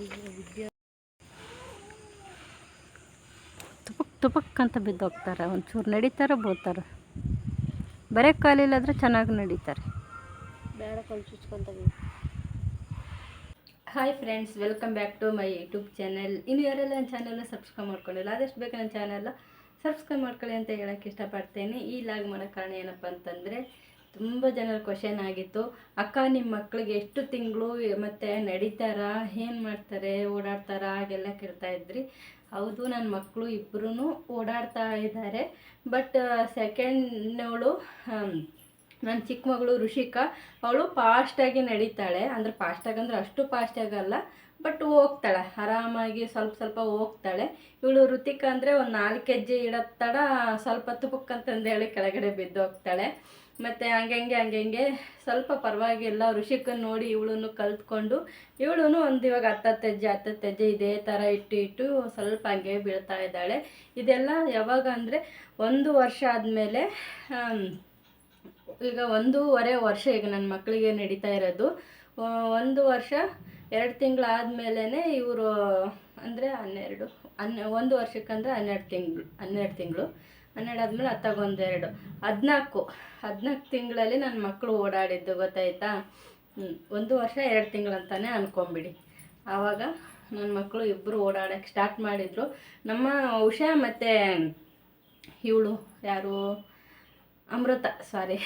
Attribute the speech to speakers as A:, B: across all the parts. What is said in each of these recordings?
A: ವಿದ್ಯಾ
B: ತುಪಕ್ ತುಪಕ್ ಅಂತ ಬಿದ್ದೋಗ್ತಾರೆ ಒಂಚೂರು ನಡೀತಾರೆ ಬೋತಾರೆ ಬರೀ ಕಾಲಿಲ್ಲಾದ್ರೆ ಚೆನ್ನಾಗಿ ನಡೀತಾರೆ.
A: ಬೇಡ ಕಾಲು ಚುಚ್ಕೊಂತಾವೆ
B: hi friends welcome back to my YouTube channel ಇನ್ನು ಯಾರೆಲ್ಲ ನನ್ನ ಚಾನಲ್ನ ಸಬ್ಸ್ಕ್ರೈಬ್ ಮಾಡ್ಕೊಂಡಿಲ್ಲ ಆದಷ್ಟು ಬೇಗ ನನ್ನ ಚಾನಲ್ನ ಸಬ್ಸ್ಕ್ರೈಬ್ ಮಾಡ್ಕೊಳ್ಳಿ ಅಂತ ಹೇಳೋಕ್ಕೆ ಇಷ್ಟಪಡ್ತೇನೆ. ಈ ಲಾಗ್ ಮಾಡೋ ಕಾರಣ ಏನಪ್ಪ ಅಂತಂದರೆ ತುಂಬ ಜನರ ಕ್ವಶನ್ ಆಗಿತ್ತು. ಅಕ್ಕ ನಿಮ್ಮ ಮಕ್ಕಳಿಗೆ ಎಷ್ಟು ತಿಂಗಳು ಮತ್ತು ನಡೀತಾರಾ? ಏನು ಮಾಡ್ತಾರೆ? ಓಡಾಡ್ತಾರಾ? ಹಾಗೆಲ್ಲ ಕೇಳ್ತಾ ಇದ್ರಿ. ಹೌದು ನನ್ನ ಮಕ್ಕಳು ಇಬ್ಬರೂ ಓಡಾಡ್ತಾ ಇದ್ದಾರೆ. ಬಟ್ ಸೆಕೆಂಡ್ನವಳು ನನ್ನ ಚಿಕ್ಕ ಮಗಳು ಋಷಿಕಾ, ಅವಳು ಫಾಸ್ಟಾಗಿ ನಡೀತಾಳೆ. ಅಂದ್ರೆ ಫಾಸ್ಟಾಗಿ ಅಂದರೆ ಅಷ್ಟು ಫಾಸ್ಟ್ ಆಗಲ್ಲ ಬಟ್ ಹೋಗ್ತಾಳೆ. ಆರಾಮಾಗಿ ಸ್ವಲ್ಪ ಸ್ವಲ್ಪ ಹೋಗ್ತಾಳೆ. ಇವಳು ಋತಿಕಾ ಅಂದರೆ ಒಂದು ನಾಲ್ಕು ಹೆಜ್ಜೆ ಇಡತ್ತಡ, ಸ್ವಲ್ಪ ಹೇಳಿ ಕೆಳಗಡೆ ಬಿದ್ದು ಹೋಗ್ತಾಳೆ ಮತ್ತು ಹಂಗೆ ಹಂಗೆ ಸ್ವಲ್ಪ ಪರವಾಗಿಲ್ಲ ಋಷಿಕನ್ ನೋಡಿ ಇವಳನ್ನು ಕಲ್ತ್ಕೊಂಡು ಇವಳು ಒಂದು ಇವಾಗ ಹತ್ತತ್ತೆಜ್ಜೆ ಹತ್ತತ್ತೆಜ್ಜೆ ಹತ್ತತ್ತು ತೆಜ್ಜೆ ಇದೇ ಥರ ಇಟ್ಟು ಇಟ್ಟು ಸ್ವಲ್ಪ ಹಂಗೆ ಬೀಳ್ತಾ ಇದ್ದಾಳೆ. ಇದೆಲ್ಲ ಯಾವಾಗ ಅಂದರೆ ಒಂದು ವರ್ಷ ಆದಮೇಲೆ ಈಗ ಒಂದೂವರೆ ವರ್ಷ ಈಗ ನನ್ನ ಮಕ್ಕಳಿಗೆ ನಡೀತಾ ಇರೋದು. ಒಂದು ವರ್ಷ, ಎರಡು ತಿಂಗಳಾದ್ಮೇಲೆ ಇವರು ಅಂದರೆ ಹನ್ನೆರಡು, ಹನ್ನೆ, ಒಂದು ವರ್ಷಕ್ಕಂದ್ರೆ ಹನ್ನೆರಡು ತಿಂಗಳು ಹನ್ನೆರಡು ತಿಂಗಳು. ಹನ್ನೆರಡು ಆದಮೇಲೆ ಹತ್ತಾಗ ಒಂದೆರಡು. ಹದಿನಾಲ್ಕು. ಹದಿನಾಲ್ಕು ತಿಂಗಳಲ್ಲಿ ನನ್ನ ಮಕ್ಕಳು ಓಡಾಡಿದ್ದು, ಗೊತ್ತಾಯ್ತಾ? ಒಂದು ವರ್ಷ, ಎರಡು ತಿಂಗಳು ಅಂತಾನೆ ಅನ್ಕೊಂಬಿಡಿ. ಆವಾಗ ನನ್ನ ಮಕ್ಕಳು ಇಬ್ಬರು ಓಡಾಡಕ್ಕೆ ಸ್ಟಾರ್ಟ್ ಮಾಡಿದರು. ನಮ್ಮ ಉಷಾ ಮತ್ತು ಇವಳು ಯಾರು? ಅಮೃತ ಸಾರಿ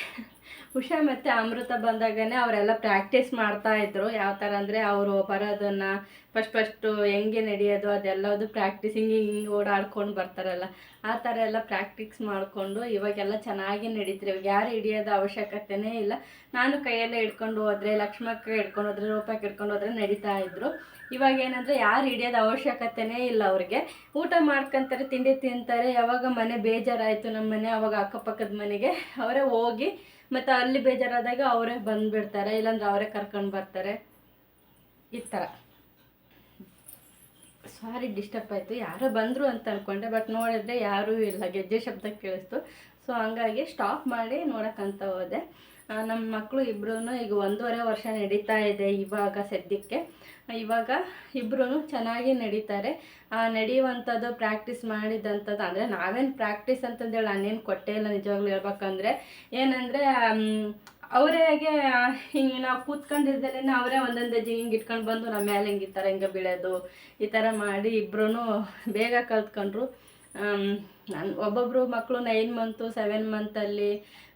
B: ಉಷಾ ಮತ್ತು ಅಮೃತ ಬಂದಾಗನೇ ಅವರೆಲ್ಲ ಪ್ರಾಕ್ಟೀಸ್ ಮಾಡ್ತಾಯಿದ್ರು ಯಾವ ಥರ ಅಂದರೆ ಅವರು ಬರೋದನ್ನು ಫಸ್ಟ್ ಫಸ್ಟು ಹೆಂಗೆ ನಡೆಯೋದು ಅದೆಲ್ಲದು ಪ್ರಾಕ್ಟೀಸ್ ಹಿಂಗೆ ಹಿಂಗೆ ಓಡಾಡ್ಕೊಂಡು ಬರ್ತಾರಲ್ಲ, ಆ ಥರ ಎಲ್ಲ ಪ್ರಾಕ್ಟೀಸ್ ಮಾಡಿಕೊಂಡು ಇವಾಗೆಲ್ಲ ಚೆನ್ನಾಗಿ ನಡೀತಾರೆ ಇವಾಗ ಯಾರು ಹಿಡಿಯೋದು ಅವಶ್ಯಕತೆನೇ ಇಲ್ಲ. ನಾನು ಕೈಯಲ್ಲೇ ಹಿಡ್ಕೊಂಡು ಹೋದರೆ, ಲಕ್ಷ್ಮಕ್ಕ ಹಿಡ್ಕೊಂಡು ಹೋದರೆ, ರೂಪಕ್ಕೆ ಹಿಡ್ಕೊಂಡು ಹೋದರೆ ನಡೀತಾ ಇದ್ರು. ಇವಾಗ ಏನಂದರೆ ಯಾರು ಹಿಡಿಯೋದು ಅವಶ್ಯಕತೆನೇ ಇಲ್ಲ ಅವ್ರಿಗೆ. ಊಟ ಮಾಡ್ಕೊಂತಾರೆ, ತಿಂಡಿ ತಿಂತಾರೆ, ಯಾವಾಗ ಮನೆ ಬೇಜಾರಾಯಿತು ನಮ್ಮ ಮನೆ, ಅವಾಗ ಅಕ್ಕಪಕ್ಕದ ಮನೆಗೆ ಅವರೇ ಹೋಗಿ ಮತ್ತು ಅಲ್ಲಿ ಬೇಜಾರಾದಾಗ ಅವರೇ ಬಂದುಬಿಡ್ತಾರೆ, ಇಲ್ಲಾಂದ್ರೆ ಅವರೇ ಕರ್ಕೊಂಡು ಬರ್ತಾರೆ. ಈ ಥರ ಸಾರಿ ಡಿಸ್ಟರ್ಬ್ ಆಯಿತು. ಯಾರೋ ಬಂದರು ಅಂತ ಅಂದ್ಕೊಂಡೆ ಬಟ್ ನೋಡಿದ್ರೆ ಯಾರೂ ಇಲ್ಲ, ಗೆಜ್ಜೆ ಶಬ್ದ ಕೇಳಿಸ್ತು. ಸೊ ಹಂಗಾಗಿ ಸ್ಟಾಪ್ ಮಾಡಿ ನೋಡೋಕ್ಕಂತ ಹೋದೆ. ನಮ್ಮ ಮಕ್ಕಳು ಇಬ್ಬರೂ ಈಗ ಒಂದೂವರೆ ವರ್ಷ ನಡೀತಾ ಇದೆ ಇವಾಗ ಸದ್ಯಕ್ಕೆ. ಇವಾಗ ಇಬ್ಬರೂ ಚೆನ್ನಾಗಿ ನಡೀತಾರೆ. ನಡೆಯುವಂಥದ್ದು ಪ್ರಾಕ್ಟೀಸ್ ಮಾಡಿದಂಥದ್ದು ಅಂದರೆ ನಾವೇನು ಪ್ರಾಕ್ಟೀಸ್ ಅಂತಂದೇಳಿ ನಾನೇನು ಕೊಟ್ಟೇ ಇಲ್ಲ ನಿಜವಾಗ್ಲೂ ಹೇಳ್ಬೇಕಂದ್ರೆ. ಏನಂದರೆ ಅವರೇಗೆ ಹಿಂಗೆ ನಾವು ಕೂತ್ಕೊಂಡಿದ್ದಲೇ ಅವರೇ ಒಂದೊಂದು ಹೆಜ್ಜೆ ಹಿಂಗೆ ಇಟ್ಕೊಂಡು ಬಂದು ನಮ್ಮ ಮೇಲೆ ಹಿಂಗೆ ಈ ಥರ ಹಿಂಗೆ ಬೀಳೋದು, ಈ ಥರ ಮಾಡಿ ಇಬ್ಬರೂ ಬೇಗ ಕಲ್ತ್ಕೊಂಡ್ರು. ಒಬ್ಬೊಬ್ಬರು ಮಕ್ಕಳು ನೈನ್ ಮಂತು ಸೆವೆನ್ ಮಂತಲ್ಲಿ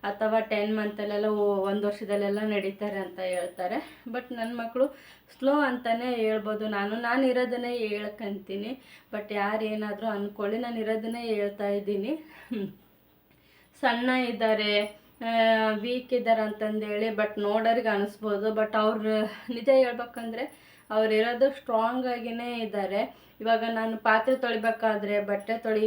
B: ಅಥವಾ ಟೆನ್ ಮಂತಲ್ಲೆಲ್ಲ ಒಂದು ವರ್ಷದಲ್ಲೆಲ್ಲ ನಡೀತಾರೆ ಅಂತ ಹೇಳ್ತಾರೆ. ಬಟ್ ನನ್ನ ಮಕ್ಕಳು ಸ್ಲೋ ಅಂತಲೇ ಹೇಳ್ಬೋದು. ನಾನು ನಾನು ಇರೋದನ್ನೇ ಹೇಳ್ಕಂತೀನಿ ಬಟ್ ಯಾರು ಏನಾದರೂ ಅಂದ್ಕೊಳ್ಳಿ ನಾನು ಇರೋದನ್ನೇ ಹೇಳ್ತಾ ಇದ್ದೀನಿ. ಸಣ್ಣ ಇದ್ದಾರೆ. ವೀಕ್ ಇದ್ದಾರೆ ಅಂತಂದೇಳಿ ಬಟ್ ನೋಡೋರಿಗೆ ಅನಿಸ್ಬೋದು. ಬಟ್ ಅವ್ರು, ನಿಜ ಹೇಳ್ಬೇಕಂದ್ರೆ ಅವ್ರು ಇರೋದು ಸ್ಟ್ರಾಂಗ್ ಆಗಿನೇ ಇದ್ದಾರೆ. ಇವಾಗ ನಾನು ಪಾತ್ರೆ ತೊಳಿಬೇಕಾದ್ರೆ, ಬಟ್ಟೆ ತೊಳಿ,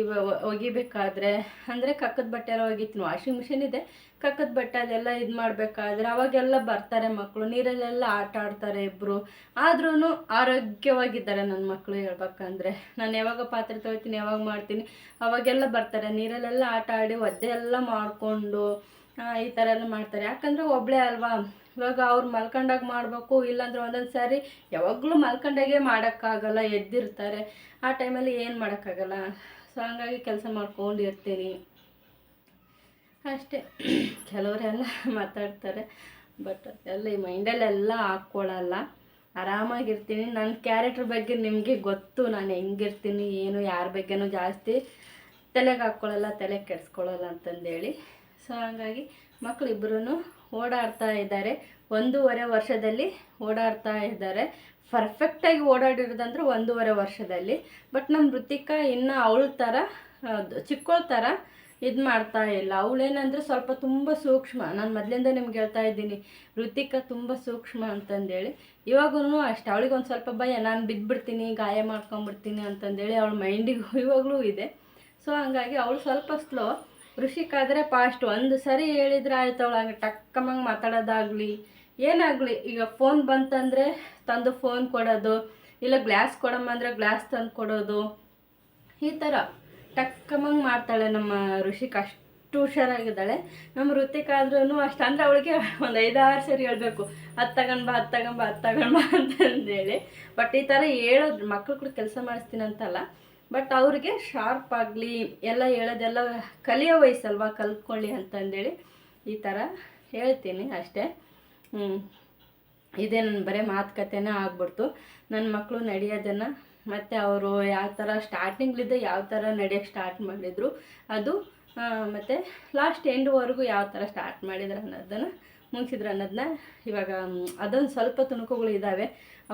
B: ಒಗಿಬೇಕಾದ್ರೆ, ಅಂದರೆ ಕಕ್ಕದ ಬಟ್ಟೆ ಎಲ್ಲ ಒಗಿತೀನಿ. ವಾಷಿಂಗ್ ಮಿಷಿನ್ ಇದೆ. ಕಕ್ಕದ ಬಟ್ಟೆ ಅದೆಲ್ಲ ಇದು ಮಾಡಬೇಕಾದ್ರೆ ಅವಾಗೆಲ್ಲ ಬರ್ತಾರೆ ಮಕ್ಕಳು ನೀರಲ್ಲೆಲ್ಲ ಆಟ ಆಡ್ತಾರೆ ಇಬ್ಬರು ಆದ್ರೂ ಆರೋಗ್ಯವಾಗಿದ್ದಾರೆ ನನ್ನ ಮಕ್ಕಳು ಹೇಳ್ಬೇಕಂದ್ರೆ. ನಾನು ಯಾವಾಗ ಪಾತ್ರೆ ತೊಳಿತೀನಿ, ಯಾವಾಗ ಮಾಡ್ತೀನಿ, ಅವಾಗೆಲ್ಲ ಬರ್ತಾರೆ. ನೀರಲ್ಲೆಲ್ಲ ಆಟ ಆಡಿ ಒದ್ದೆ ಎಲ್ಲ ಮಾಡಿಕೊಂಡು ಈ ಥರ ಎಲ್ಲ ಮಾಡ್ತಾರೆ. ಯಾಕಂದರೆ ಒಬ್ಬಳೇ ಅಲ್ವಾ? ಇವಾಗ ಅವ್ರು ಮಲ್ಕೊಂಡಾಗ ಮಾಡಬೇಕು, ಇಲ್ಲಾಂದ್ರೆ ಒಂದೊಂದು ಸಾರಿ ಯಾವಾಗಲೂ ಮಲ್ಕೊಂಡಾಗೆ ಮಾಡೋಕ್ಕಾಗಲ್ಲ, ಎದ್ದಿರ್ತಾರೆ. ಆ ಟೈಮಲ್ಲಿ ಏನು ಮಾಡೋಕ್ಕಾಗಲ್ಲ? ಸೊ ಹಂಗಾಗಿ ಕೆಲಸ ಮಾಡ್ಕೊಂಡು ಇರ್ತೀನಿ ಅಷ್ಟೇ ಕೆಲವರೆಲ್ಲ ಮಾತಾಡ್ತಾರೆ, ಬಟ್ ಅದೆಲ್ಲ ಈ ಮೈಂಡಲ್ಲೆಲ್ಲ ಹಾಕ್ಕೊಳ್ಳಲ್ಲ ಆರಾಮಾಗಿರ್ತೀನಿ. ನನ್ನ ಕ್ಯಾರೆಕ್ಟ್ರ್ ಬಗ್ಗೆ ನಿಮಗೆ ಗೊತ್ತು. ನಾನು ಹೆಂಗಿರ್ತೀನಿ, ಏನು, ಯಾರ ಬಗ್ಗೆನೂ ಜಾಸ್ತಿ ತಲೆಗೆ ಹಾಕ್ಕೊಳ್ಳಲ್ಲ ತಲೆ ಕೆಡಿಸ್ಕೊಳ್ಳಲ್ಲ ಅಂತಂದೇಳಿ. ಸೊ ಹಂಗಾಗಿ ಮಕ್ಕಳು ಇಬ್ಬರೂ ಓಡಾಡ್ತಾ ಇದ್ದಾರೆ. ಒಂದೂವರೆ ವರ್ಷದಲ್ಲಿ ಓಡಾಡ್ತಾ ಇದ್ದಾರೆ. ಪರ್ಫೆಕ್ಟಾಗಿ ಓಡಾಡಿರೋದಂದ್ರೆ ಒಂದೂವರೆ ವರ್ಷದಲ್ಲಿ. ಬಟ್ ನಮ್ಮ ಋತಿಕಾ ಇನ್ನು ಅವಳ ಥರ ಚಿಕ್ಕವಳ ಥರ ಇದು ಮಾಡ್ತಾ ಇಲ್ಲ. ಅವಳೇನಂದ್ರೆ ಸ್ವಲ್ಪ ತುಂಬ ಸೂಕ್ಷ್ಮ. ನಾನು ಮೊದಲಿಂದ ನಿಮ್ಗೆ ಹೇಳ್ತಾ ಇದ್ದೀನಿ, ಋತಿಕಾ ತುಂಬ ಸೂಕ್ಷ್ಮ ಅಂತಂದೇಳಿ. ಇವಾಗೂ ಅಷ್ಟೆ. ಅವಳಿಗೆ ಒಂದು ಸ್ವಲ್ಪ ಭಯ. ನಾನು ಬಿದ್ದುಬಿಡ್ತೀನಿ ಗಾಯ ಮಾಡ್ಕೊಂಬಿಡ್ತೀನಿ ಅಂತಂದೇಳಿ ಅವಳ ಮೈಂಡಿಗೂ ಇವಾಗಲೂ ಇದೆ. ಸೊ ಹಂಗಾಗಿ ಅವಳು ಸ್ವಲ್ಪ ಸ್ಲೋ ಋಷಿಕಾದರೆ ಫಾಸ್ಟ್ ಒಂದು ಸರಿ ಹೇಳಿದ್ರೆ ಆಯ್ತು ಅವಳಾಗ ಟಕ್ಕಮ್ಮಂಗೆ ಟಕ್ಕಮಂಗೆ ಮಾತಾಡೋದಾಗಲಿ, ಏನಾಗಲಿ, ಈಗ ಫೋನ್ ಬಂತಂದರೆ ತಂದು ಫೋನ್ ಕೊಡೋದು, ಇಲ್ಲ ಗ್ಲಾಸ್ ಕೊಡಮ್ಮ ಅಂದರೆ ಗ್ಲಾಸ್ ತಂದು ಕೊಡೋದು, ಈ ಥರ ಟಕ್ಕಮಂಗೆ ಮಾಡ್ತಾಳೆ ನಮ್ಮ ಋಷಿಕ. ಅಷ್ಟು ಹುಷಾರಾಗಿದ್ದಾಳೆ. ನಮ್ಮ ಋತಿಕ್ ಆದ್ರೂ ಅಷ್ಟು ಅಂದರೆ ಅವಳಿಗೆ ಒಂದು ಐದಾರು ಸರಿ ಹೇಳ್ಬೇಕು, ಅದು ತಗೊಂಡ್ ಬಾ ಅದು ತಗೊಂಡ್ ಬಾ ಅದು ತಗೊಂಡ್ ಬಾ ಅಂತಂದೇಳಿ. ಬಟ್ ಈ ಥರ ಹೇಳೋದು, ಮಕ್ಳು ಕೂಡ ಕೆಲಸ ಮಾಡಿಸ್ತೀನಿ ಅಂತಲ್ಲ ಬಟ್ ಅವ್ರಿಗೆ ಶಾರ್ಪ್ ಆಗಲಿ, ಎಲ್ಲ ಹೇಳೋದೆಲ್ಲ ಕಲಿಯೋ ವಯಸ್ಸಲ್ವಾ? ಕಲ್ತ್ಕೊಳ್ಳಿ ಅಂತಂದೇಳಿ ಈ ಥರ ಹೇಳ್ತೀನಿ ಅಷ್ಟೇ. ಇದೇ ನನ್ನ ಬರೀ ಮಾತುಕತೆನೇ ಆಗ್ಬಿಡ್ತು. ನನ್ನ ಮಕ್ಕಳು ನಡೆಯೋದನ್ನು ಮತ್ತು ಅವರು ಯಾವ ಥರ ಸ್ಟಾರ್ಟಿಂಗ್ಲಿದ್ದ ಯಾವ ಥರ ನಡೆಯೋಕ್ಕೆ ಸ್ಟಾರ್ಟ್ ಮಾಡಿದರು, ಅದು ಮತ್ತು ಲಾಸ್ಟ್ ಎಂಡ್ವರೆಗೂ ಯಾವ ಥರ ಸ್ಟಾರ್ಟ್ ಮಾಡಿದ್ರು ಅನ್ನೋದನ್ನು ಮುಗಿಸಿದ್ರು ಅನ್ನೋದನ್ನ ಇವಾಗ ಅದೊಂದು ಸ್ವಲ್ಪ ತುಣುಕುಗಳು ಇದ್ದಾವೆ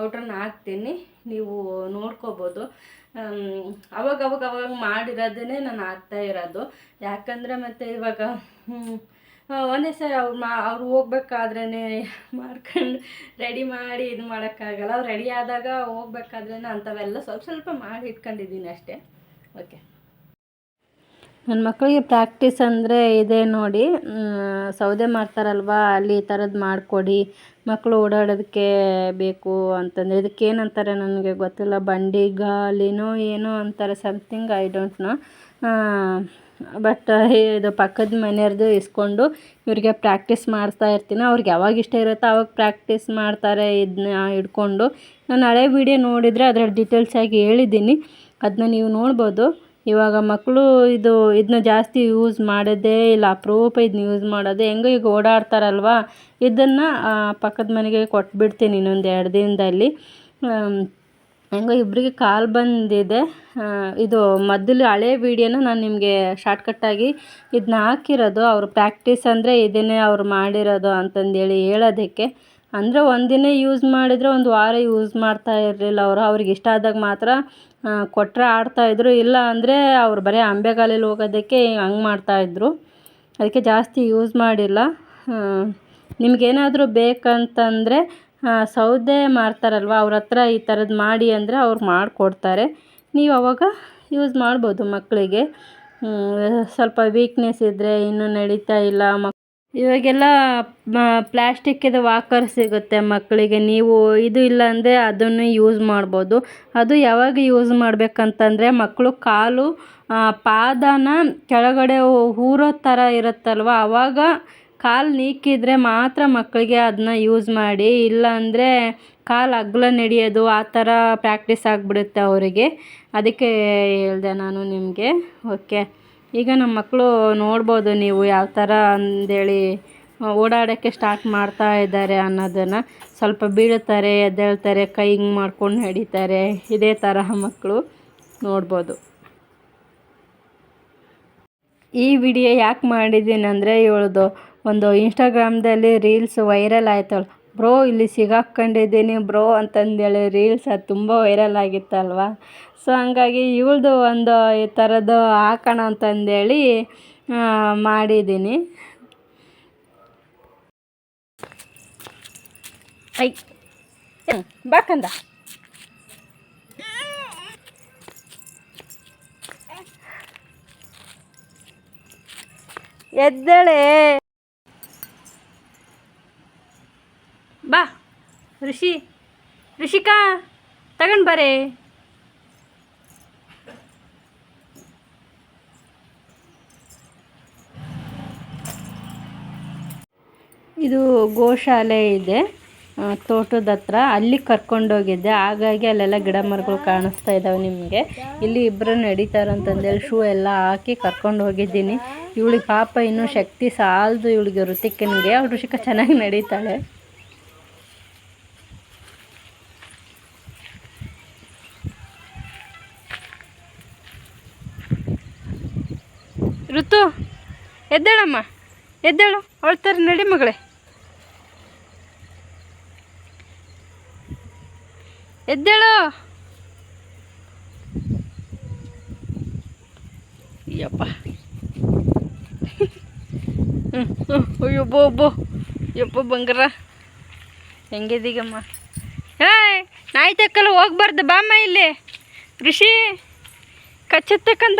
B: ಔಟ್ರನ್ನ ಹಾಕ್ತೀನಿ ನೀವು ನೋಡ್ಕೋಬೋದು. ಅವಾಗ ಅವಾಗ ಅವಾಗ ಮಾಡಿರೋದೇ ನಾನು ಆಗ್ತಾ ಇರೋದು. ಯಾಕಂದರೆ ಮತ್ತು ಇವಾಗ ಒಂದೇ ಸರಿ ಅವ್ರು ಮಾ, ಅವ್ರು ಹೋಗ್ಬೇಕಾದ್ರೇ ಮಾಡ್ಕೊಂಡು ರೆಡಿ ಮಾಡಿ ಇದು ಮಾಡೋಕ್ಕಾಗಲ್ಲ. ಅವ್ರು ರೆಡಿ ಆದಾಗ ಹೋಗ್ಬೇಕಾದ್ರೇ ಅಂಥವೆಲ್ಲ ಸ್ವಲ್ಪ ಸ್ವಲ್ಪ ಮಾಡಿ ಇಟ್ಕೊಂಡಿದ್ದೀನಿ ಅಷ್ಟೇ. ಓಕೆ ನನ್ನ ಮಕ್ಕಳಿಗೆ ಪ್ರಾಕ್ಟೀಸ್ ಅಂದರೆ ಇದೆ ನೋಡಿ. ಸೌದೆ ಮಾಡ್ತಾರಲ್ವ ಅಲ್ಲಿ ಈ ಥರದ್ದು ಮಾಡಿಕೊಡಿ. ಮಕ್ಕಳು ಓಡಾಡೋದಕ್ಕೆ ಬೇಕು ಅಂತಂದರೆ ಇದಕ್ಕೆ ಏನಂತಾರೆ ನನಗೆ ಗೊತ್ತಿಲ್ಲ, ಬಂಡಿ, ಗಾಲಿನೋ ಏನೋ ಅಂತಾರೆ something I don't know but ಇದು ಪಕ್ಕದ ಮನೆಯವ್ರದ್ದು ಇಸ್ಕೊಂಡು ಇವ್ರಿಗೆ ಪ್ರಾಕ್ಟೀಸ್ ಮಾಡ್ತಾ ಇರ್ತೀನಿ. ಅವ್ರಿಗೆ ಯಾವಾಗ ಇಷ್ಟ ಇರುತ್ತೋ ಅವಾಗ ಪ್ರಾಕ್ಟೀಸ್ ಮಾಡ್ತಾರೆ ಇದನ್ನ ಇಟ್ಕೊಂಡು ನಾನು ಹಳೆ ವಿಡಿಯೋ ನೋಡಿದರೆ ಅದರ ಡೀಟೇಲ್ಸ್ ಆಗಿ ಹೇಳಿದ್ದೀನಿ. ಅದನ್ನ ನೀವು ನೋಡ್ಬೋದು. ಇವಾಗ ಮಕ್ಕಳು ಇದು ಇದನ್ನ ಜಾಸ್ತಿ ಯೂಸ್ ಮಾಡೋದೇ ಇಲ್ಲ, ಅಪರೂಪ ಇದನ್ನ ಯೂಸ್ ಮಾಡೋದೇ. ಹೆಂಗೋ ಈಗ ಓಡಾಡ್ತಾರಲ್ವ? ಇದನ್ನು ಪಕ್ಕದ ಮನೆಗೆ ಕೊಟ್ಬಿಡ್ತೀನಿ ಇನ್ನೊಂದು ಎರಡು ದಿನದಲ್ಲಿ. ಹೆಂಗೋ ಇಬ್ಬರಿಗೆ ಕಾಲು ಬಂದಿದೆ. ಇದು ಮೊದಲು ಹಳೆ ವೀಡಿಯೋನ ನಾನು ನಿಮಗೆ ಶಾರ್ಟ್ಕಟ್ಟಾಗಿ ಇದನ್ನ ಹಾಕಿರೋದು. ಅವರು ಪ್ರಾಕ್ಟೀಸ್ ಅಂದರೆ ಇದನ್ನೇ ಅವ್ರು ಮಾಡಿರೋದು ಅಂತಂದೇಳಿ ಹೇಳೋದಕ್ಕೆ. ಅಂದರೆ ಒಂದಿನ ಯೂಸ್ ಮಾಡಿದರೆ ಒಂದು ವಾರ ಯೂಸ್ ಮಾಡ್ತಾ ಇರಲಿಲ್ಲ ಅವರು. ಅವ್ರಿಗೆ ಇಷ್ಟ ಆದಾಗ ಮಾತ್ರ ಕೊಟ್ಟರೆ ಆಡ್ತಾಯಿದ್ರು ಇಲ್ಲ ಅಂದರೆ ಅವ್ರು ಬರೀ ಅಂಬೆಗಾಲಲ್ಲಿ ಹೋಗೋದಕ್ಕೆ ಹಂಗೆ ಮಾಡ್ತಾಯಿದ್ರು ಅದಕ್ಕೆ ಜಾಸ್ತಿ ಯೂಸ್ ಮಾಡಿಲ್ಲ. ನಿಮಗೇನಾದರೂ ಬೇಕಂತಂದರೆ ಸೌದೆ ಮಾರ್ತಾರಲ್ವ, ಅವ್ರ ಹತ್ರ ಈ ಥರದ್ದು ಮಾಡಿ ಅಂದರೆ ಅವ್ರು ಮಾಡಿಕೊಡ್ತಾರೆ. ನೀವು ಅವಾಗ ಯೂಸ್ ಮಾಡ್ಬೋದು ಮಕ್ಕಳಿಗೆ ಸ್ವಲ್ಪ ವೀಕ್ನೆಸ್ ಇದ್ದರೆ ಇನ್ನೂ ನಡೀತಾ ಇಲ್ಲ ಮಕ್ ಇವಾಗೆಲ್ಲ ಪ್ಲ್ಯಾಸ್ಟಿಕ್ಕಿದು ವಾಕರ್ ಸಿಗುತ್ತೆ ಮಕ್ಕಳಿಗೆ. ನೀವು ಇದು ಇಲ್ಲ ಅಂದರೆ ಅದನ್ನು ಯೂಸ್ ಮಾಡ್ಬೋದು. ಅದು ಯಾವಾಗ ಯೂಸ್ ಮಾಡಬೇಕಂತಂದರೆ ಮಕ್ಕಳು ಕಾಲು ಪಾದನ ಕೆಳಗಡೆ ಊರೋ ಥರ ಇರುತ್ತಲ್ವ? ಆವಾಗ ಕಾಲು ನೀಕಿದರೆ ಮಾತ್ರ ಮಕ್ಕಳಿಗೆ ಅದನ್ನ ಯೂಸ್ ಮಾಡಿ. ಇಲ್ಲ ಅಂದರೆ ಕಾಲು ಅಗ್ಲ ನಡೆಯೋದು ಆ ಥರ ಪ್ರಾಕ್ಟೀಸ್ ಆಗಿಬಿಡುತ್ತೆ ಅವರಿಗೆ. ಅದಕ್ಕೆ ಹೇಳ್ದೆ ನಾನು ನಿಮಗೆ. ಓಕೆ ಈಗ ನಮ್ಮ ಮಕ್ಕಳು ನೋಡ್ಬೋದು ನೀವು ಯಾವ ಥರ ಅಂದೇಳಿ ಓಡಾಡೋಕ್ಕೆ ಸ್ಟಾರ್ಟ್ ಮಾಡ್ತಾ ಇದ್ದಾರೆ ಅನ್ನೋದನ್ನು. ಸ್ವಲ್ಪ ಬೀಳುತ್ತಾರೆ, ಎದ್ದೇಳ್ತಾರೆ, ಕೈ ಹಿಂಗೆ ಮಾಡ್ಕೊಂಡು ನಡೀತಾರೆ. ಇದೇ ತರಹ ಮಕ್ಕಳು ನೋಡ್ಬೋದು. ಈ ವಿಡಿಯೋ ಯಾಕೆ ಮಾಡಿದ್ದೀನಂದರೆ ಇವಳದು ಒಂದು ಇನ್ಸ್ಟಾಗ್ರಾಮ್ದಲ್ಲಿ ರೀಲ್ಸ್ ವೈರಲ್ ಆಯ್ತಲ್ಲ ಬ್ರೋ, ಇಲ್ಲಿ ಸಿಗಾಕೊಂಡಿದ್ದೀನಿ ಬ್ರೋ ಅಂತಂದೇಳಿ ರೀಲ್ಸ್ ಅದು ತುಂಬ ವೈರಲ್ ಆಗಿತ್ತಲ್ವ? ಸೊ ಹಂಗಾಗಿ ಇವಳದು ಒಂದು ಈ ಥರದ್ದು ಹಾಕೋಣ ಅಂತಂದೇಳಿ ಮಾಡಿದ್ದೀನಿ. ಐ ಬಾಕಂದ ಎದ್ದೇಳೆ. ಬಾ. ಋಷಿ. ಋಷಿಕಾ, ತಗೊಂಡು ಬರೆ. ಇದು ಗೋಶಾಲೆ ಇದೆ. ತೋಟದ ಹತ್ರ. ಅಲ್ಲಿ ಕರ್ಕೊಂಡೋಗಿದ್ದೆ. ಹಾಗಾಗಿ ಅಲ್ಲೆಲ್ಲ ಗಿಡ ಮರಗಳು ಕಾಣಿಸ್ತಾ ಇದ್ದಾವೆ ನಿಮಗೆ. ಇಲ್ಲಿ ಇಬ್ಬರು ನಡೀತಾರೆ ಅಂತಂದೇಳಿ ಶೂ ಎಲ್ಲ ಹಾಕಿ ಕರ್ಕೊಂಡು ಹೋಗಿದ್ದೀನಿ. ಇವಳಿಗೆ ಪಾಪ ಇನ್ನೂ ಶಕ್ತಿ ಸಾಲದು ಇವಳಿಗೆ ಋತಿಕನಿಗೆ ಅವ್ಳು ಋಷಿಕ ಚೆನ್ನಾಗಿ ನಡೀತಾಳೆ. ಋತು, ಎದ್ದೇಳಮ್ಮ, ಎದ್ದೇಳು ಅವಳ ಥರ ನಡಿ ಮಗಳೇ. ಎದ್ದೇಳು. ಅಯ್ಯಪ್ಪ. ಹ್ಞೂ ಅಯ್ಯೋ, ಬೋ ಬೋ. ಯಪ್ಪ ಬಂಗಾರ. ಹೆಂಗಿದೀಗಮ್ಮ ಏಯ್ ನಾಯಿ ತಕ್ಕಲ್ಲ ಹೋಗ್ಬಾರ್ದು, ಬಾಮ್ಮ ಇಲ್ಲಿ. ಋಷಿ, ಕಚ್ಚತ್ತಕ್ಕಂದ.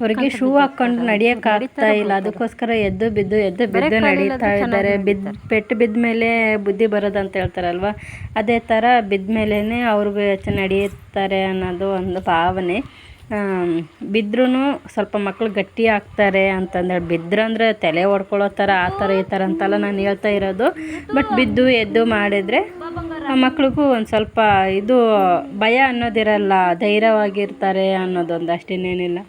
B: ಅವ್ರಿಗೆ ಶೂ ಹಾಕೊಂಡು ನಡಿಯಕ್ ಆಗ್ತಾ ಇಲ್ಲ. ಅದಕ್ಕೋಸ್ಕರ ಎದ್ದು ಬಿದ್ದು ಎದ್ದು ಬಿದ್ದು ನಡೀತಾ ಇದ್ದಾರೆ. ಬಿದ್ದು ಪೆಟ್ಟು ಬಿದ್ದ ಮೇಲೆ ಬುದ್ಧಿ ಬರೋದಂತ ಹೇಳ್ತಾರಲ್ವ? ಅದೇ ಥರ ಬಿದ್ದ ಮೇಲೇ ಅವ್ರಿಗೂ ಹೆಚ್ಚು ನಡೆಯುತ್ತಾರೆ ಅನ್ನೋದು ಒಂದು ಭಾವನೆ. ಬಿದ್ರೂ ಸ್ವಲ್ಪ ಮಕ್ಕಳು ಗಟ್ಟಿ ಆಗ್ತಾರೆ ಅಂತಂದೇಳಿ ಬಿದ್ರಂದ್ರೆ ತಲೆ ಹೊಡ್ಕೊಳ್ಳೋ ಥರ ಆ ಥರ ಈ ಥರ ಅಂತೆಲ್ಲ ನಾನು ಹೇಳ್ತಾ ಇರೋದು. ಬಟ್ ಬಿದ್ದು ಎದ್ದು ಮಾಡಿದರೆ ಆ ಮಕ್ಳಿಗೂ ಒಂದು ಸ್ವಲ್ಪ ಇದು ಭಯ ಅನ್ನೋದಿರಲ್ಲ ಧೈರ್ಯವಾಗಿರ್ತಾರೆ ಅನ್ನೋದೊಂದು ಅಷ್ಟೇನೇನಿಲ್ಲ.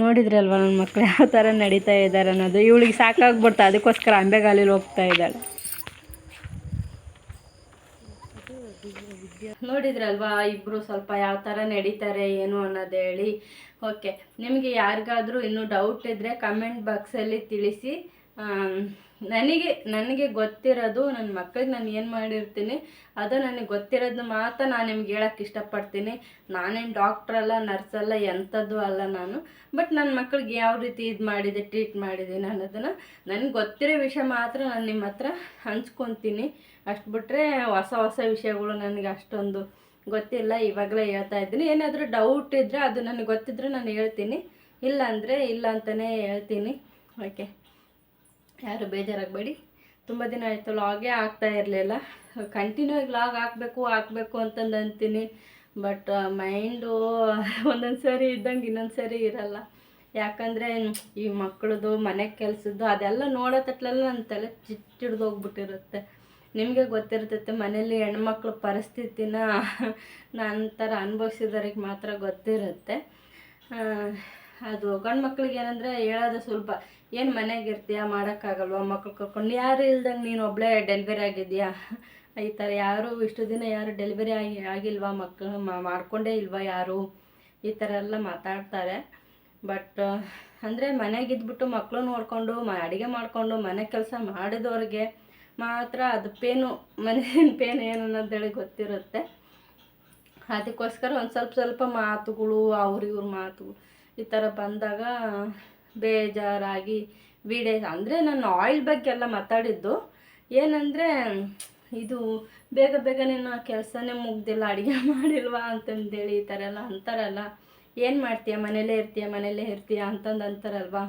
B: ನೋಡಿದ್ರಲ್ವ ನನ್ನ ಮಕ್ಳು ಯಾವ ಥರ ನಡೀತಾ ಇದ್ದಾರೆ ಅನ್ನೋದು? ಇವಳಿಗೆ ಸಾಕಾಗ್ಬಿಡ್ತಾ, ಅದಕ್ಕೋಸ್ಕರ ಅಂಬೆಗಾಲಿಲಿ ಹೋಗ್ತಾ ಇದ್ದಾಳೆ. ನೋಡಿದ್ರಲ್ವಾ ಇಬ್ಬರು ಸ್ವಲ್ಪ ಯಾವ ಥರ ನಡೀತಾರೆ, ಏನು ಅನ್ನೋದು ಹೇಳಿ. ಓಕೆ ನಿಮಗೆ ಯಾರಿಗಾದರೂ ಇನ್ನೂ ಡೌಟ್ ಇದ್ದರೆ ಕಮೆಂಟ್ ಬಾಕ್ಸಲ್ಲಿ ತಿಳಿಸಿ. ನನಗೆ ನನಗೆ ಗೊತ್ತಿರೋದು ನನ್ನ ಮಕ್ಕಳಿಗೆ ನಾನು ಏನು ಮಾಡಿರ್ತೀನಿ, ಅದು ನನಗೆ ಗೊತ್ತಿರೋದು ಮಾತ್ರ ನಾನು ನಿಮ್ಗೆ ಹೇಳಕ್ಕೆ ಇಷ್ಟಪಡ್ತೀನಿ. ನಾನೇನು ಡಾಕ್ಟ್ರ್ ಅಲ್ಲ ನರ್ಸ್ ಅಲ್ಲ ಎಂಥದ್ದು ಅಲ್ಲ ನಾನು. ಬಟ್ ನನ್ನ ಮಕ್ಕಳಿಗೆ ಯಾವ ರೀತಿ ಇದು ಮಾಡಿದೆ ಟ್ರೀಟ್ ಮಾಡಿದೆ ನಾನು ಅದನ್ನು ನನಗೆ ಗೊತ್ತಿರೋ ವಿಷಯ ಮಾತ್ರ ನಾನು ನಿಮ್ಮ ಹತ್ರ ಹಂಚ್ಕೊತೀನಿ. ಅಷ್ಟು ಬಿಟ್ಟರೆ ಹೊಸ ಹೊಸ ವಿಷಯಗಳು ನನಗೆ ಅಷ್ಟೊಂದು ಗೊತ್ತಿಲ್ಲ, ಇವಾಗಲೇ ಹೇಳ್ತಾ ಇದ್ದೀನಿ. ಏನಾದರೂ ಡೌಟ್ ಇದ್ದರೆ ಅದು ನನಗೆ ಗೊತ್ತಿದ್ರೆ ನಾನು ಹೇಳ್ತೀನಿ. ಇಲ್ಲ ಅಂದರೆ ಇಲ್ಲ ಅಂತಲೇ ಹೇಳ್ತೀನಿ. ಓಕೆ ಯಾರು ಬೇಜಾರಾಗಬೇಡಿ. ತುಂಬ ದಿನ ಆಯಿತು ಲಾಗೇ ಆಗ್ತಾ ಇರಲಿಲ್ಲ. ಕಂಟಿನ್ಯೂ ಆಗಿ ಲಾಗ್ ಹಾಕಬೇಕು ಹಾಕಬೇಕು ಅಂತಂದು ಅಂತೀನಿ. ಬಟ್ ಮೈಂಡು ಒಂದೊಂದು ಸಾರಿ ಇದ್ದಂಗೆ ಇನ್ನೊಂದು ಸಾರಿ ಇರಲ್ಲ. ಯಾಕಂದರೆ, ಈ ಮಕ್ಕಳದು ಮನೆ ಕೆಲಸದ್ದು ಅದೆಲ್ಲ ನೋಡೋ ತಟ್ಲೆಲ್ಲ ನನ್ನ ತಲೆ ಚಿಚ್ಚಿಡ್ದು ಹೋಗ್ಬಿಟ್ಟಿರುತ್ತೆ. ನಿಮಗೆ ಗೊತ್ತಿರ್ತೈತೆ ಮನೇಲಿ ಹೆಣ್ಮಕ್ಳ ಪರಿಸ್ಥಿತಿನ ನನ್ನ ಥರ ಅನುಭವಿಸಿದವ್ರಿಗೆ ಮಾತ್ರ ಗೊತ್ತಿರುತ್ತೆ. ಅದು ಗಂಡು ಮಕ್ಳಿಗೆ ಏನಂದರೆ ಹೇಳೋದು ಸ್ವಲ್ಪ, ಏನು ಮನೆಗೆ ಇರ್ತೀಯಾ ಮಾಡೋಕ್ಕಾಗಲ್ವ? ಮಕ್ಳು ಕರ್ಕೊಂಡು ಯಾರು ಇಲ್ದಂಗೆ ನೀನು ಒಬ್ಬಳೇ ಡೆಲಿವರಿ ಆಗಿದೆಯಾ ಈ ಥರ ಯಾರು ಇಷ್ಟು ದಿನ ಯಾರು ಡೆಲಿವರಿ ಆಗಿ, ಆಗಿಲ್ವಾ? ಮಕ್ಕಳು ಮಾಡ್ಕೊಂಡೇ ಇಲ್ವಾ ಯಾರು? ಈ ಥರ ಎಲ್ಲ ಮಾತಾಡ್ತಾರೆ. ಬಟ್ ಅಂದರೆ ಮನೆಗಿದ್ಬಿಟ್ಟು ಮಕ್ಕಳು ನೋಡಿಕೊಂಡು, ಮ, ಅಡುಗೆ ಮಾಡಿಕೊಂಡು, ಮನೆ ಕೆಲಸ ಮಾಡಿದವ್ರಿಗೆ ಮಾತ್ರ ಅದು ಪೇನು ಮನೆಯ ಪೇನ್ ಏನು ಅನ್ನೋದೇಳಿ ಗೊತ್ತಿರುತ್ತೆ. ಅದಕ್ಕೋಸ್ಕರ ಒಂದು ಸ್ವಲ್ಪ ಸ್ವಲ್ಪ ಮಾತುಗಳು, ಅವ್ರ ಇವ್ರ ಮಾತು ಈ ಥರ ಬಂದಾಗ ಬೇಜಾರಾಗಿ ವಿಡಿಯೋ ಅಂದರೆ ನಾನು ಆಯಿಲ್ ಬಗ್ಗೆ ಎಲ್ಲ ಮಾತಾಡಿದ್ದು. ಏನಂದರೆ, ಇದು ಬೇಗ ಬೇಗ ನಿನ್ನ ಕೆಲಸನೇ ಮುಗ್ದಿಲ್ಲ, ಅಡುಗೆ ಮಾಡಿಲ್ವಾ ಅಂತಂದೇಳಿ ಈ ಥರ ಎಲ್ಲ ಅಂತಾರಲ್ಲ. ಏನು ಮಾಡ್ತೀಯ? ಮನೇಲೇ ಇರ್ತೀಯ? ಮನೇಲೇ ಇರ್ತೀಯ ಅಂತಂದು ಅಂತಾರಲ್ವಾ?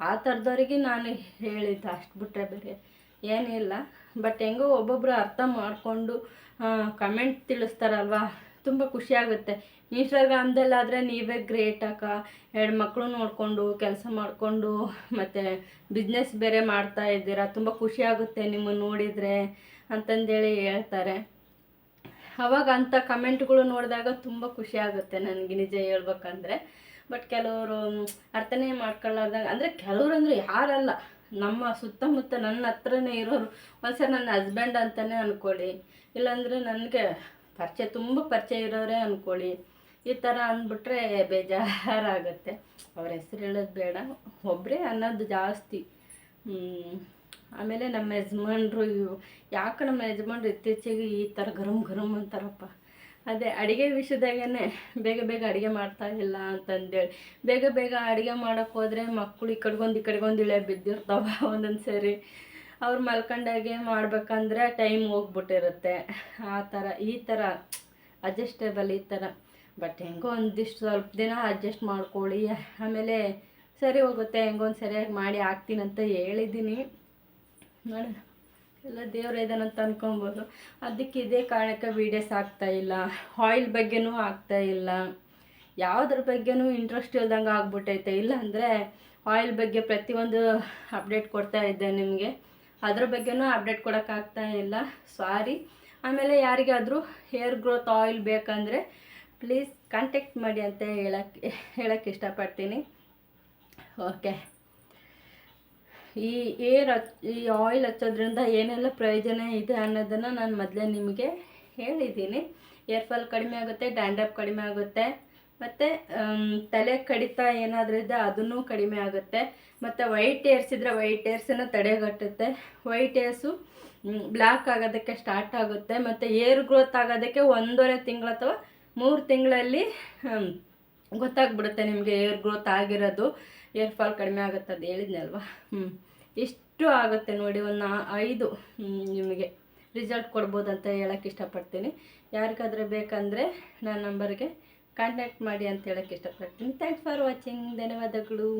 B: ಆ ಥರದವ್ರಿಗೆ ನಾನು ಹೇಳಿದ್ದು ಅಷ್ಟು ಬಿಟ್ಟರೆ ಬೇರೆ ಏನಿಲ್ಲ. ಬಟ್ ಹೆಂಗೋ ಒಬ್ಬೊಬ್ಬರು ಅರ್ಥ ಮಾಡಿಕೊಂಡು ಕಮೆಂಟ್ ತಿಳಿಸ್ತಾರಲ್ವಾ? ತುಂಬ ಖುಷಿಯಾಗುತ್ತೆ ಇನ್ಸ್ಟಾಗ್ರಾಮ್ದಲ್ಲಾದರೆ ನೀವೇ ಗ್ರೇಟ್ ಅಕ್ಕ. ಎರಡು ಮಕ್ಕಳು ನೋಡಿಕೊಂಡು, ಕೆಲಸ ಮಾಡಿಕೊಂಡು, ಮತ್ತು ಬಿಸ್ನೆಸ್ ಬೇರೆ ಮಾಡ್ತಾ ಇದ್ದೀರಾ. ತುಂಬ ಖುಷಿಯಾಗುತ್ತೆ ನಿಮ್ಮನ್ನು ನೋಡಿದರೆ ಅಂತಂದೇಳಿ ಹೇಳ್ತಾರೆ. ಅವಾಗ ಅಂಥ ಕಮೆಂಟ್ಗಳು ನೋಡಿದಾಗ ತುಂಬ ಖುಷಿ ಆಗುತ್ತೆ ನನಗೆ ನಿಜ ಹೇಳ್ಬೇಕಂದ್ರೆ. ಬಟ್ ಕೆಲವರು ಅರ್ಥನೇ ಮಾಡ್ಕೊಳ್ಳಾರ್ದಾಗ, ಅಂದರೆ ಕೆಲವರು ಅಂದರೆ ಯಾರಲ್ಲ. ನಮ್ಮ ಸುತ್ತಮುತ್ತ ನನ್ನ ಹತ್ರನೇ ಇರೋರು. ಒಂದ್ಸರಿ ನನ್ನ ಹಸ್ಬೆಂಡ್ ಅಂತಲೇ ಅಂದ್ಕೊಳ್ಳಿ ಇಲ್ಲಾಂದರೆ ನನಗೆ ಪರಿಚಯ, ತುಂಬ ಪರಿಚಯ ಇರೋರೇ ಅಂದ್ಕೊಳ್ಳಿ ಈ ಥರ ಅಂದ್ಬಿಟ್ರೆ ಬೇಜಾರಾಗುತ್ತೆ. ಅವ್ರ ಹೆಸ್ರು ಹೇಳೋದು ಬೇಡ. ಒಬ್ಬರೇ ಅನ್ನೋದು ಜಾಸ್ತಿ. ಆಮೇಲೆ ನಮ್ಮ ಯಜಮಾನ್ರು ಯಾಕೆ ನಮ್ಮ ಯಜಮಾನ್ರು ಇತ್ತೀಚೆಗೆ ಈ ಥರ ಗರಂ ಗರಂ ಅಂತಾರಪ್ಪ. ಅದೇ ಅಡುಗೆ ವಿಷಯದಾಗೇ ಬೇಗ ಬೇಗ ಅಡುಗೆ ಮಾಡ್ತಾ ಇಲ್ಲ ಅಂತಂದೇಳಿ. ಬೇಗ ಬೇಗ ಅಡುಗೆ ಮಾಡೋಕ್ಕೋದ್ರೆ ಮಕ್ಕಳು ಈ ಕಡೆಗೊಂದು ಈ ಕಡೆಗೊಂದು ಇಳೆ ಬಿದ್ದಿರ್ತಾವ ಒಂದೊಂದು ಸರಿ ಅವ್ರು ಮಲ್ಕೊಂಡಾಗೆ ಮಾಡ್ಬೇಕಂದ್ರೆ ಟೈಮ್ ಹೋಗ್ಬಿಟ್ಟಿರುತ್ತೆ. ಆ ಥರ, ಈ ಥರ ಅಡ್ಜಸ್ಟೇಬಲ್ ಈ ಥರ. ಬಟ್ ಹೆಂಗೋ ಒಂದಿಷ್ಟು ಸ್ವಲ್ಪ ದಿನ ಅಡ್ಜಸ್ಟ್ ಮಾಡ್ಕೊಳ್ಳಿ. ಆಮೇಲೆ ಸರಿ ಹೋಗುತ್ತೆ, ಹೆಂಗೋ ಒಂದು ಸರಿಯಾಗಿ ಮಾಡಿ ಹಾಕ್ತೀನಿ ಅಂತ ಹೇಳಿದ್ದೀನಿ. ನೋಡೋಣ ಎಲ್ಲ ದೇವ್ರ ಇದಾನಂತ ಅನ್ಕೊಬೋದು. ಅದಕ್ಕೆ ಇದೇ ಕಾರಣಕ್ಕೆ ವೀಡಿಯೋಸ್ ಇಲ್ಲ. ಆಯಿಲ್ ಬಗ್ಗೆನೂ ಇಲ್ಲ. ಯಾವುದ್ರ ಬಗ್ಗೆನೂ ಇಂಟ್ರೆಸ್ಟ್ ಇಲ್ದಂಗೆ ಆಗ್ಬಿಟ್ಟೈತೆ. ಇಲ್ಲ ಅಂದರೆ ಆಯಿಲ್ ಬಗ್ಗೆ ಪ್ರತಿಯೊಂದು ಅಪ್ಡೇಟ್ ಕೊಡ್ತಾ ಇದ್ದೆ ನಿಮಗೆ. ಅದ್ರ ಬಗ್ಗೆನೂ ಅಪ್ಡೇಟ್ ಕೊಡೋಕ್ಕಾಗ್ತಾ ಇಲ್ಲ. ಸಾರಿ ಆಮೇಲೆ ಯಾರಿಗಾದರೂ ಹೇರ್ ಗ್ರೋತ್ ಆಯಿಲ್ ಬೇಕಂದರೆ ಪ್ಲೀಸ್ ಕಾಂಟ್ಯಾಕ್ಟ್ ಮಾಡಿ ಅಂತ ಹೇಳಕ್ಕೆ ಹೇಳಕ್ಕೆ ಇಷ್ಟಪಡ್ತೀನಿ. ಓಕೆ ಈ ಏರ್ ಈ ಆಯಿಲ್ ಹಚ್ಚೋದ್ರಿಂದ ಏನೆಲ್ಲ ಪ್ರಯೋಜನ ಇದೆ ಅನ್ನೋದನ್ನು ನಾನು ಮೊದಲೇ ನಿಮಗೆ ಹೇಳಿದ್ದೀನಿ. ಏರ್ ಫಾಲ್ ಕಡಿಮೆ ಆಗುತ್ತೆ ಡ್ಯಾಂಡ್ರಫ್ ಕಡಿಮೆ ಆಗುತ್ತೆ. ಮತ್ತು ತಲೆ ಕಡಿತ ಏನಾದರೂ ಇದೆ ಅದನ್ನು ಕಡಿಮೆ ಆಗುತ್ತೆ. ಮತ್ತು ವೈಟ್ ಏರ್ಸ್ ಇದ್ದರೆ ವೈಟ್ ಏರ್ಸನ್ನು ತಡೆಗಟ್ಟುತ್ತೆ. ವೈಟ್ ಏರ್ಸು ಬ್ಲ್ಯಾಕ್ ಆಗೋದಕ್ಕೆ ಸ್ಟಾರ್ಟ್ ಆಗುತ್ತೆ. ಮತ್ತು ಏರ್ ಗ್ರೋತ್ ಆಗೋದಕ್ಕೆ ಒಂದೂವರೆ ತಿಂಗಳು ಅಥವಾ ಮೂರು ತಿಂಗಳಲ್ಲಿ ಗೊತ್ತಾಗ್ಬಿಡುತ್ತೆ ನಿಮಗೆ ಏರ್ ಗ್ರೋತ್ ಆಗಿರೋದು. ಏರ್ ಫಾಲ್ ಕಡಿಮೆ ಆಗುತ್ತೆ ಅದು ಹೇಳಿದ್ನಲ್ವ ಹ್ಞೂ ಇಷ್ಟು ಆಗುತ್ತೆ ನೋಡಿ, ಒಂದು ನಾ, ಐದು ನಿಮಗೆ ರಿಸಲ್ಟ್ ಕೊಡ್ಬೋದು ಅಂತ ಹೇಳಕ್ಕೆ ಇಷ್ಟಪಡ್ತೀನಿ. ಯಾರಿಗಾದ್ರೆ ಬೇಕಂದರೆ ನನ್ನ ನಂಬರ್ಗೆ ಕಾಂಟ್ಯಾಕ್ಟ್ ಮಾಡಿ ಅಂತ ಹೇಳಕ್ಕೆ ಇಷ್ಟಪಡ್ತೀನಿ. ಥ್ಯಾಂಕ್ಸ್ ಫಾರ್ ವಾಚಿಂಗ್ ಧನ್ಯವಾದಗಳು.